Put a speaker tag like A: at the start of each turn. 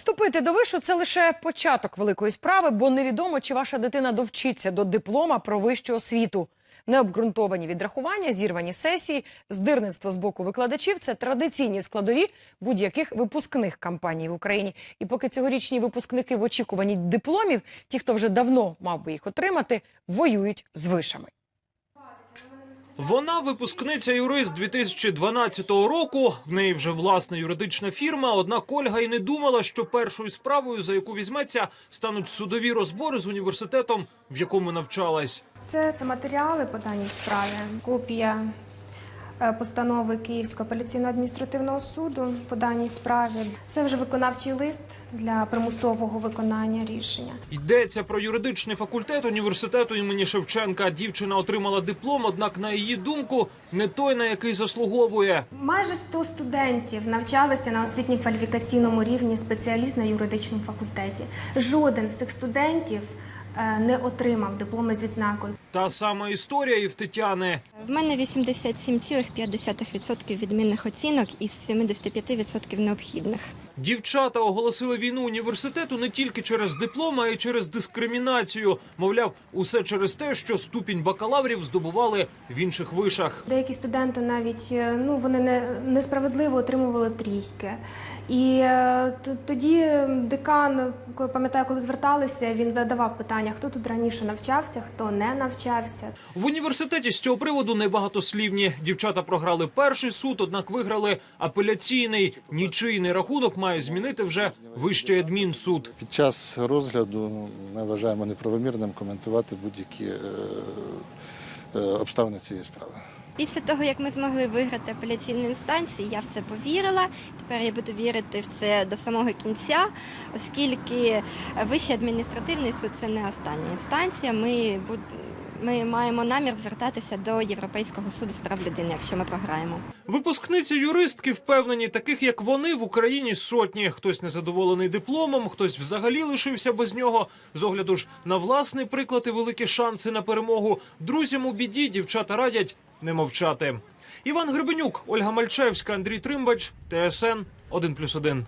A: Вступити до вишу це лише початок великої справи, бо невідомо, чи ваша дитина довчиться до диплома про вищу освіту. Необґрунтовані відрахування, зірвані сесії, здирництво з боку викладачів це традиційні складові будь-яких випускних кампаній в Україні. І поки цьогорічні випускники в очікуванні дипломів, ті, хто вже давно мав би їх отримати, воюють з вишами.
B: Вона випускниця юрист 2012 року. В неї вже власна юридична фірма. Однак Ольга й не думала, що першою справою, за яку візьметься, стануть судові розбори з університетом, в якому навчалась.
C: Це, це матеріали по даній справі, копія постанови Київського апеляційного адміністративного суду по даній справі. Це вже виконавчий лист для примусового виконання рішення.
B: Йдеться про юридичний факультет університету імені Шевченка. Дівчина отримала диплом, однак, на її думку, не той, на який заслуговує.
C: Майже 100 студентів навчалися на освітньо-кваліфікаційному рівні спеціаліст на юридичному факультеті. Жоден з цих студентів е, не отримав дипломи з відзнакою.
B: Та сама історія і в Тетяни.
D: В мене 87,5% відмінних оцінок із 75% необхідних.
B: Дівчата оголосили війну університету не тільки через диплом, а й через дискримінацію. Мовляв, усе через те, що ступінь бакалаврів здобували в інших вишах.
C: Деякі студенти навіть е, ну вони не несправедливо отримували трійки. І е, тоді декан, пам'ятаю, коли зверталися, він задавав питання, хто тут раніше навчався, хто не навчався.
B: В університеті з цього приводу небагатослівні. Дівчата програли перший суд, однак виграли апеляційний. Нічийний рахунок має змінити вже вищий адмінсуд.
E: Під час розгляду ми вважаємо неправомірним коментувати будь-які е, е, обставини цієї справи.
D: Після того, як ми змогли виграти апеляційну інстанцію, я в це повірила. Тепер я буду вірити в це до самого кінця, оскільки Вищий адміністративний суд це не остання інстанція. Ми, ми маємо намір звертатися до Європейського суду з прав людини, якщо ми програємо.
B: Випускниці юристки впевнені, таких як вони в Україні сотні. Хтось незадоволений дипломом, хтось взагалі лишився без нього. З огляду ж на власний приклад і великі шанси на перемогу. Друзям у біді дівчата радять не мовчати. Іван Гребенюк, Ольга Мальчевська, Андрій Тримбач, ТСН 1+,1.